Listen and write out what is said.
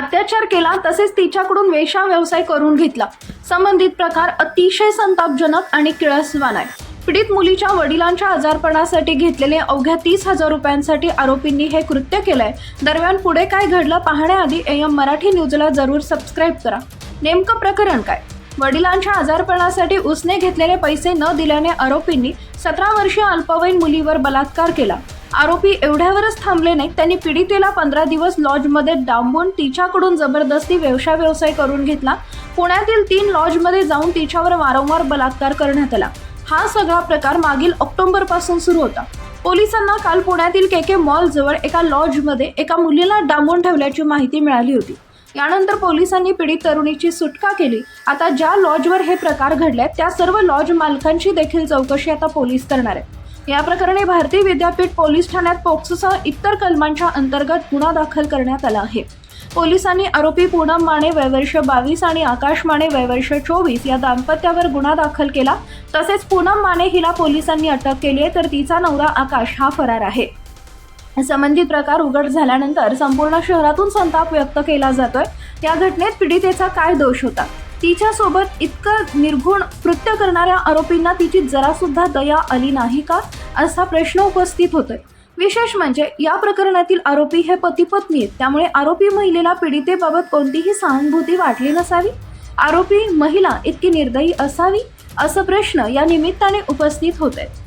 अत्याचार केला तसेच तिच्याकडून वेशा व्यवसाय करून घेतला. संबंधित प्रकार अतिशय संतापजनक आणि किळसवान आहे. पीडित मुलीच्या वडिलांच्या आजारपणासाठी घेतलेले अवघ्या तीस हजार रुपयांसाठी आरोपींनी हे कृत्य केलंय. दरम्यान पुढे काय घडलं पाहण्याआधी एम मराठी न्यूजला जरूर सबस्क्राईब करा. नेमकं प्रकरण काय? वडिलांच्या आजारपणासाठी उसने घेतलेले पैसे न दिल्याने आरोपींनी सतरा वर्षीय अल्पवयीन मुलीवर बलात्कार केला. आरोपी एवढ्यावरच थांबले नाहीत. त्यांनी पीडितेला पंधरा दिवस लॉजमध्ये डांबून तिच्याकडून जबरदस्ती व्यवसाय व्यवसाय करून घेतला. पुण्यातील तीन लॉजमध्ये जाऊन तिच्यावर वारंवार बलात्कार करण्यात आला. हा सगळा प्रकार मागील ऑक्टोबरपासून सुरू होता. पोलिसांना काल पुण्यातील के के मॉल जवळ एका लॉजमध्ये एका मुलीला डांबून ठेवल्याची माहिती मिळाली होती. यानंतर पोलिसांनी पीडित तरुणीची सुटका केली. आता ज्या लॉजवर हे प्रकार घडले त्या सर्व लॉज मालकांची देखील चौकशी आता पोलीस करणार आहेत. या प्रकरणी भारतीय विद्यापीठ पोलीस ठाण्यात पोक्सोसह इतर कलमांच्या अंतर्गत गुन्हा दाखल करण्यात आला आहे. पोलिसांनी आरोपी पूनम माने वयवर्ष बावीस आणि आकाश माने वयवर्ष चोवीस या दाम्पत्यावर गुन्हा दाखल केला. तसेच पूनम माने हिला पोलिसांनी अटक केली आहे तर तिचा नवरा आकाश हा फरार आहे. संबंधित प्रकार उघड झाल्यानंतर संपूर्ण शहरातून संताप व्यक्त केला जातोय. या घटनेत पीडितेचा काय दोष होता? तिच्यासोबत इतकं निर्घुण कृत्य करणाऱ्या आरोपींना तिची जरासुद्धा दया आली नाही का? असा प्रश्न उपस्थित होतोय. विशेष म्हणजे या प्रकरणातील आरोपी हे पती पत्नी आहेत. त्यामुळे आरोपी महिलेला पीडितेबाबत कोणतीही सहानुभूती वाटली नसावी. आरोपी महिला इतकी निर्दयी असावी असं प्रश्न या निमित्ताने उपस्थित होत आहेत